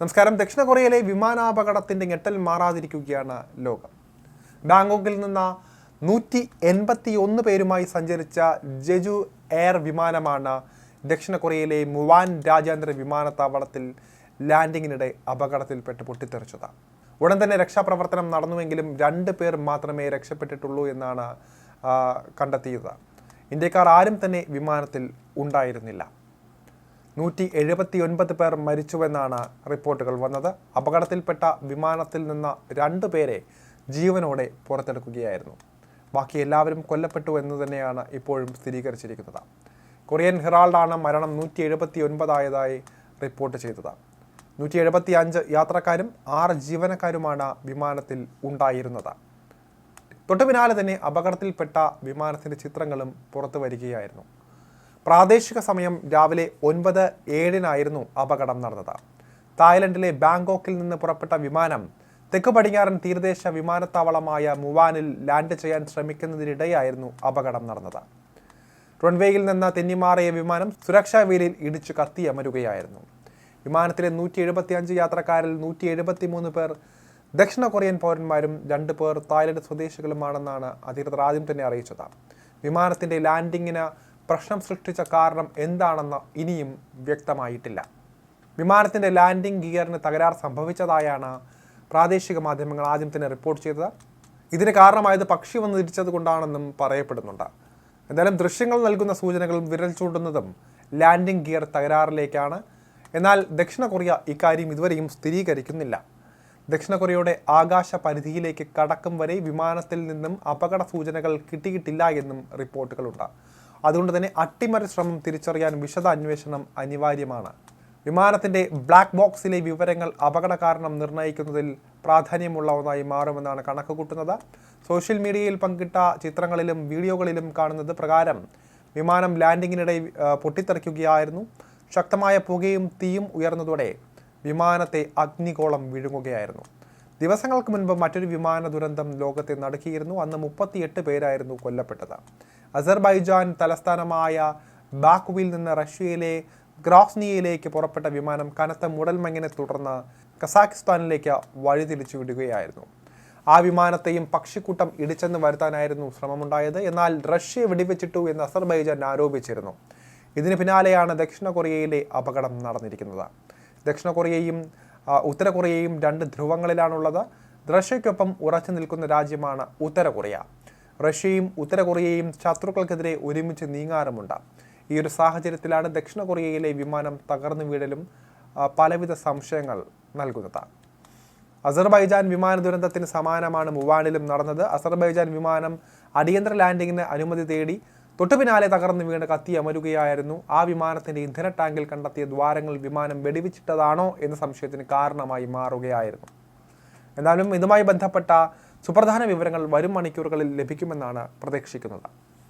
നമസ്കാരം. ദക്ഷിണ കൊറിയയിലെ വിമാനാപകടത്തിന്റെ ഞെട്ടൽ മാറാതിരിക്കുകയാണ് ലോകം. ബാങ്കോക്കിൽ നിന്ന് നൂറ്റി എൺപത്തി ഒന്ന് പേരുമായി സഞ്ചരിച്ച ജെജു എയർ വിമാനമാണ് ദക്ഷിണ കൊറിയയിലെ മുവാൻ രാജ്യാന്തര വിമാനത്താവളത്തിൽ ലാൻഡിങ്ങിനിടെ അപകടത്തിൽപ്പെട്ട് പൊട്ടിത്തെറിച്ചത്. ഉടൻ തന്നെ രക്ഷാപ്രവർത്തനം നടന്നുവെങ്കിലും രണ്ട് പേർ മാത്രമേ രക്ഷപ്പെട്ടിട്ടുള്ളൂ എന്നാണ് കണ്ടെത്തിയത്. ഇന്ത്യക്കാർ ആരും തന്നെ വിമാനത്തിൽ ഉണ്ടായിരുന്നില്ല. നൂറ്റി എഴുപത്തി ഒൻപത് പേർ മരിച്ചുവെന്നാണ് റിപ്പോർട്ടുകൾ വന്നത്. അപകടത്തിൽപ്പെട്ട വിമാനത്തിൽ നിന്ന് രണ്ടു പേരെ ജീവനോടെ പുറത്തെടുക്കുകയായിരുന്നു. ബാക്കി എല്ലാവരും കൊല്ലപ്പെട്ടു എന്ന് തന്നെയാണ് ഇപ്പോഴും സ്ഥിരീകരിച്ചിരിക്കുന്നത്. കൊറിയൻ ഹെറാൾഡാണ് മരണം നൂറ്റി എഴുപത്തി ഒൻപതായതായി റിപ്പോർട്ട് ചെയ്തത്. നൂറ്റി എഴുപത്തി അഞ്ച് യാത്രക്കാരും ആറ് ജീവനക്കാരുമാണ് വിമാനത്തിൽ ഉണ്ടായിരുന്നത്. തൊട്ടു പിന്നാലെ തന്നെ അപകടത്തിൽപ്പെട്ട വിമാനത്തിന്റെ ചിത്രങ്ങളും പുറത്തു വരികയായിരുന്നു. പ്രാദേശിക സമയം രാവിലെ ഒൻപത് ഏഴിനായിരുന്നു അപകടം നടന്നത്. തായ്ലൻഡിലെ ബാങ്കോക്കിൽ നിന്ന് പുറപ്പെട്ട വിമാനം തെക്ക് പടിഞ്ഞാറൻ തീരദേശ വിമാനത്താവളമായ മുവാനിൽ ലാൻഡ് ചെയ്യാൻ ശ്രമിക്കുന്നതിനിടെയായിരുന്നു അപകടം നടന്നത്. റൺവേയിൽ നിന്ന് തെന്നിമാറിയ വിമാനം സുരക്ഷാ വീലിൽ ഇടിച്ചു കത്തിയമരുകയായിരുന്നു. വിമാനത്തിലെ നൂറ്റി എഴുപത്തി അഞ്ച് യാത്രക്കാരിൽ നൂറ്റി എഴുപത്തി മൂന്ന് പേർ ദക്ഷിണ കൊറിയൻ പൗരന്മാരും രണ്ട് പേർ തായ്ലൻഡ് സ്വദേശികളുമാണെന്നാണ് അധികൃതർ ആദ്യം തന്നെ അറിയിച്ചത്. വിമാനത്തിന്റെ ലാൻഡിങ്ങിന് പ്രശ്നം സൃഷ്ടിച്ച കാരണം എന്താണെന്ന് ഇനിയും വ്യക്തമായിട്ടില്ല. വിമാനത്തിന്റെ ലാൻഡിംഗ് ഗിയറിന് തകരാർ സംഭവിച്ചതായാണ് പ്രാദേശിക മാധ്യമങ്ങൾ ആദ്യം തന്നെ റിപ്പോർട്ട് ചെയ്തത്. ഇതിന് കാരണമായത് പക്ഷി വന്ന് തിരിച്ചത് കൊണ്ടാണെന്നും പറയപ്പെടുന്നുണ്ട്. എന്തായാലും ദൃശ്യങ്ങൾ നൽകുന്ന സൂചനകളും വിരൽ ചൂണ്ടുന്നതും ലാൻഡിംഗ് ഗിയർ തകരാറിലേക്കാണ്. എന്നാൽ ദക്ഷിണ കൊറിയ ഇക്കാര്യം ഇതുവരെയും സ്ഥിരീകരിക്കുന്നില്ല. ദക്ഷിണ കൊറിയയുടെ ആകാശ പരിധിയിലേക്ക് കടക്കും വരെ വിമാനത്തിൽ നിന്നും അപകട സൂചനകൾ കിട്ടിയിട്ടില്ല എന്നും റിപ്പോർട്ടുകളുണ്ട്. അതുകൊണ്ട് തന്നെ അട്ടിമറി ശ്രമം തിരിച്ചറിയാൻ വിശദ അന്വേഷണം അനിവാര്യമാണ്. വിമാനത്തിന്റെ ബ്ലാക്ക് ബോക്സിലെ വിവരങ്ങൾ അപകട കാരണം നിർണയിക്കുന്നതിൽ പ്രാധാന്യമുള്ള ഒന്നായി മാറുമെന്നാണ് കണക്ക് കൂട്ടുന്നത് സോഷ്യൽ മീഡിയയിൽ പങ്കിട്ട ചിത്രങ്ങളിലും വീഡിയോകളിലും കാണുന്നത് പ്രകാരം വിമാനം ലാൻഡിങ്ങിനിടെ പൊട്ടിത്തെറിക്കുകയായിരുന്നു. ശക്തമായ പുകയും തീയും ഉയർന്നതോടെ വിമാനത്തെ അഗ്നികോളം വിഴുങ്ങുകയായിരുന്നു. ദിവസങ്ങൾക്ക് മുൻപ് മറ്റൊരു വിമാന ദുരന്തം ലോകത്തെ നടക്കിയിരുന്നു. അന്ന് മുപ്പത്തിയെട്ട് പേരായിരുന്നു കൊല്ലപ്പെട്ടത്. അസർബൈജാൻ തലസ്ഥാനമായ ബാക്കുവിൽ നിന്ന് റഷ്യയിലെ ഗ്രോസ്നിയയിലേക്ക് പുറപ്പെട്ട വിമാനം കനത്ത മുടൽമങ്ങിനെ തുടർന്ന് കസാഖിസ്ഥാനിലേക്ക് വഴിതിരിച്ചു വിടുകയായിരുന്നു ആ വിമാനത്തെയും പക്ഷിക്കൂട്ടം ഇടിച്ചെന്ന് വരുത്താനായിരുന്നു ശ്രമമുണ്ടായത്. എന്നാൽ റഷ്യ വെടിവെച്ചിട്ടു എന്ന് അസർബൈജാൻ ആരോപിച്ചിരുന്നു. ഇതിന് പിന്നാലെയാണ് ദക്ഷിണ കൊറിയയിലെ അപകടം നടന്നിരിക്കുന്നത്. ദക്ഷിണ കൊറിയയും ഉത്തര കൊറിയയും രണ്ട് ധ്രുവങ്ങളിലാണുള്ളത്. റഷ്യയ്ക്കൊപ്പം ഉറച്ചു നിൽക്കുന്ന രാജ്യമാണ് ഉത്തര കൊറിയ. റഷ്യയും ഉത്തര കൊറിയയും ശത്രുക്കൾക്കെതിരെ ഒരുമിച്ച് നീങ്ങാറുമുണ്ട്. ഈ ഒരു സാഹചര്യത്തിലാണ് ദക്ഷിണ കൊറിയയിലെ വിമാനം തകർന്നു വീഴലും പലവിധ സംശയങ്ങൾ നൽകുന്നത്. അസർബൈജാൻ വിമാന ദുരന്തത്തിന് സമാനമാണ് മുവാനിലും നടന്നത്. അസർബൈജാൻ വിമാനം അടിയന്തര ലാൻഡിങ്ങിന് അനുമതി തേടി തൊട്ടുപിന്നാലെ തകർന്നു വീണ് കത്തിയമരുകയായിരുന്നു ആ വിമാനത്തിന്റെ ഇന്ധന ടാങ്കിൽ കണ്ടെത്തിയ ദ്വാരങ്ങൾ വിമാനം വെടിവെച്ചിട്ടതാണോ എന്ന സംശയത്തിന് കാരണമായി മാറുകയായിരുന്നു. എന്നാലും ഇതുമായി ബന്ധപ്പെട്ട സുപ്രധാന വിവരങ്ങൾ വരും മണിക്കൂറുകളിൽ ലഭിക്കുമെന്നാണ് പ്രതീക്ഷിക്കുന്നത്